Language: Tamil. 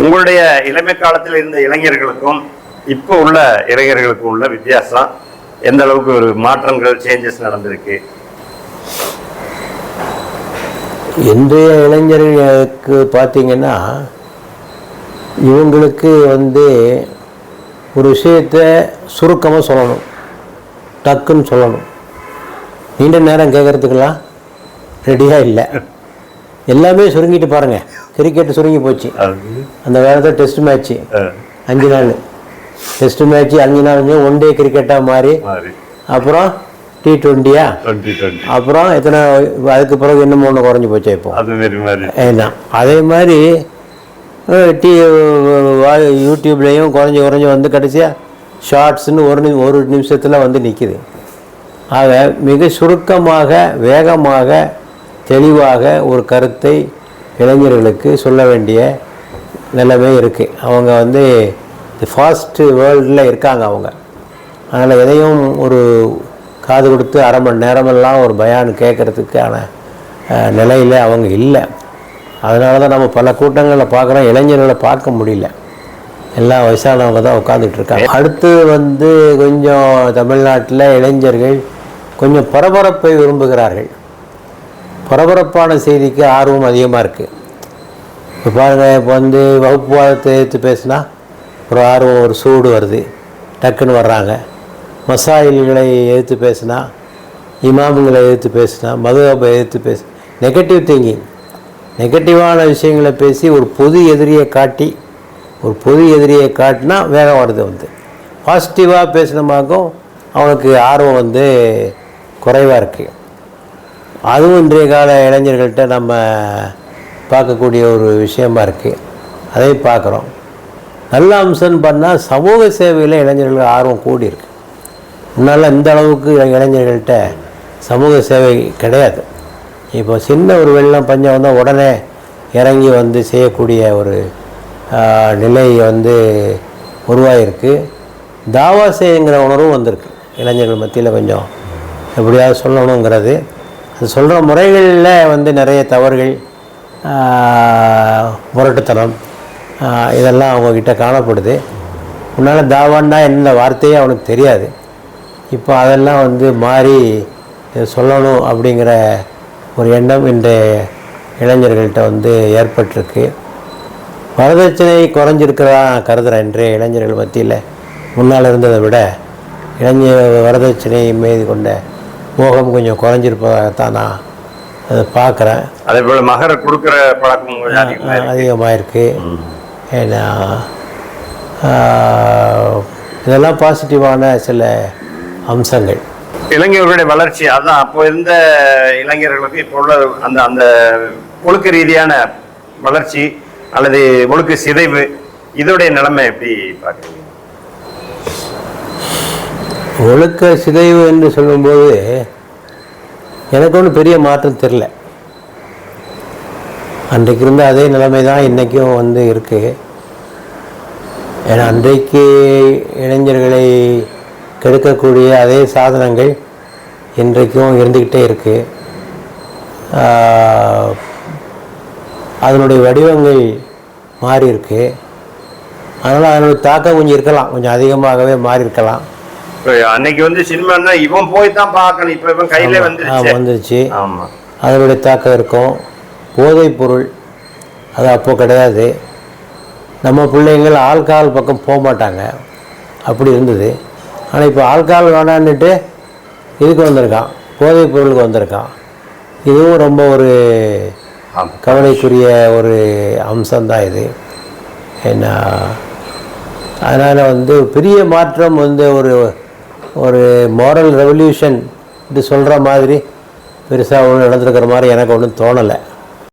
உங்களுடைய இளமை காலத்தில் இருந்த இளைஞர்களுக்கும் இப்போ உள்ள இளைஞர்களுக்கும் உள்ள வித்தியாசம் எந்த அளவுக்கு ஒரு மாற்றங்கள் சேஞ்சஸ் நடந்திருக்கு? இன்றைய இளைஞர்களுக்கு பார்த்தீங்கன்னா இவங்களுக்கு வந்து ஒரு விஷயத்தை சுருக்கமாக சொல்லணும். டக்குன்னு சொல்லணும். நீண்ட நேரம் கேட்குறதுக்கெல்லாம் ரெடியாக இல்லை. எல்லாமே சுருங்கிட்டு பாருங்கள் கிரிக்கெட் சுருங்கி போச்சு. அந்த காலத்தில் டெஸ்ட் மேட்ச்சு அஞ்சு நாள். டெஸ்ட் மேட்ச்சு அஞ்சு நாள் ஒன் டே கிரிக்கெட்டாக மாறி. அப்புறம் டி டுவெண்ட்டியா டுவெண்ட்டி டுவெண்ட்டி அப்புறம் எத்தனை அதுக்கு பிறகு இன்னும் ஒன்று குறைஞ்சி போச்சு இப்போ. ஏன்னா அதே மாதிரி டி யூடியூப்லேயும் குறைஞ்சி குறைஞ்சி வந்து கடைசியாக ஷார்ட்ஸ்னு ஒரு நிமி ஒரு நிமிஷத்தில் வந்து நிற்கிது ஆக மிக சுருக்கமாக வேகமாக தெளிவாக ஒரு கருத்தை இளைஞர்களுக்கு சொல்ல வேண்டிய நிலைமை இருக்குது அவங்க வந்து ஃபாஸ்ட்டு வேர்ல்டில் இருக்காங்க அவங்க. அதனால் எதையும் ஒரு காது கொடுத்து அரை மணி நேரமெல்லாம் ஒரு பயான் கேட்குறதுக்கான நிலையில் அவங்க இல்லை. அதனால தான் நம்ம பல கூட்டங்களில் பார்க்குறோம் இளைஞர்களை பார்க்க முடியல. எல்லாம் வயசானவங்க தான் உட்காந்துட்டு இருக்காங்க. அடுத்து வந்து கொஞ்சம் தமிழ்நாட்டில் இளைஞர்கள் கொஞ்சம் பரபரப்பை விரும்புகிறார்கள். பரபரப்பான செய்திக்கு ஆர்வம் அதிகமாக இருக்குது இப்போ பாருங்கள் இப்போ வந்து வகுப்புவாதத்தை எடுத்து பேசினா ஒரு ஆர்வம் ஒரு சூடு வருது. டக்குன்னு வர்றாங்க. மசாயில்களை எதிர்த்து பேசினா இமாமுங்களை எதிர்த்து பேசினா மதுஹபை எதிர்த்து பேசு நெகட்டிவ் திங்கிங் நெகட்டிவான விஷயங்களை பேசி ஒரு பொது எதிரியை காட்டி ஒரு பொது எதிரியை காட்டினா வேகம் வருது வந்து. பாசிட்டிவாக பேசினமாக்கும் அவனுக்கு ஆர்வம் வந்து குறைவாக இருக்குது அதுவும் இன்றைய கால இளைஞர்கள்ட்ட நம்ம பார்க்கக்கூடிய ஒரு விஷயமா இருக்குது அதையும் பார்க்குறோம். நல்ல அம்சம்னு பண்ணால் சமூக சேவையில் இளைஞர்களுக்கு ஆர்வம் கூடி இருக்கு. முன்னால் இந்த அளவுக்கு இளைஞர்கள்ட்ட சமூக சேவை கிடையாது. இப்போ சின்ன ஒரு வெள்ளம் பஞ்சம் வந்தால் உடனே இறங்கி வந்து செய்யக்கூடிய ஒரு நிலை வந்து உருவாகிருக்கு தாவா செய்யுங்கிற உணர்வும் வந்திருக்கு. இளைஞர்கள் மத்தியில் கொஞ்சம் எப்படியாவது சொல்லணுங்கிறது. அது சொல்கிற முறைகளில் வந்து நிறைய தவறுகள் முரட்டுத்தனம் இதெல்லாம் அவங்கக்கிட்ட காணப்படுது. முன்னால் தாவான்னா என்ன வார்த்தையே அவனுக்கு தெரியாது. இப்போ அதெல்லாம் வந்து மாறி இதை சொல்லணும் அப்படிங்கிற ஒரு எண்ணம் இன்றைய இளைஞர்கள்ட்ட வந்து ஏற்பட்டிருக்கு. வரதட்சணை குறைஞ்சிருக்கிறதா நான் கருதுகிறேன் இன்றைய இளைஞர்கள் மத்தியில். முன்னால் இருந்ததை விட இளைஞர் வரதட்சணை மீது கொண்ட மோகம் கொஞ்சம் குறைஞ்சிருப்பதாகத்தான் நான் அதை பார்க்குறேன். அதே போல மகர கொடுக்குற பழக்கம். அதிகமாக இருக்குது ஏன்னா இதெல்லாம் பாசிட்டிவான சில அம்சங்கள். இளைஞர்களுடைய வளர்ச்சி அதான் அப்போ இருந்த இளைஞர்களுக்கு இப்போ உள்ள அந்த அந்த ஒழுக்க ரீதியான வளர்ச்சி அல்லது ஒழுக்க சிதைவு இதோடைய நிலைமை எப்படி பார்க்குறீங்க? ஒழுக்க சிதைவு என்று சொல்லும்போது எனக்கு ஒன்றும் பெரிய மாற்றம் தெரில அன்றைக்கு இருந்த அதே நிலைமை தான் இன்றைக்கும் வந்து இருக்குது ஏன்னா அன்றைக்கு இளைஞர்களை கெடுக்கக்கூடிய அதே சாதனங்கள் இன்றைக்கும் இருந்துக்கிட்டே இருக்குது அதனுடைய வடிவங்கள் மாறி இருக்கு அதனால் அதனுடைய தாக்கம் கொஞ்சம் இருக்கலாம். கொஞ்சம் அதிகமாகவே மாறி இருக்கலாம் அன்னைக்கு வந்து சினிமான்னா இவன் போய் தான் பார்க்கணும். இப்போ இவன் கையிலே வந்துருச்சு. வந்துருச்சு. ஆமா. அதனுடைய தாக்கம் இருக்கும். போதைப் பொருள் அது அப்போ கிடையாது. நம்ம பிள்ளைங்கள் ஆல்கஹால் பக்கம் போக மாட்டாங்க. அப்படி இருந்தது. ஆனால் இப்போ ஆல்கஹால் வேணான்னுட்டு இதுக்கு வந்திருக்கான். போதைப் பொருளுக்கு வந்திருக்கான். இதுவும் ரொம்ப ஒரு கவலைக்குரிய ஒரு அம்சம்தான் இது. ஏன்னா அதனால் வந்து பெரிய மாற்றம் வந்து ஒரு ஒரு மாரல் ரெவல்யூஷன் இது சொல்கிற மாதிரி பெருசாக ஒன்றும் நடந்திருக்கிற மாதிரி எனக்கு ஒன்றும் தோணலை.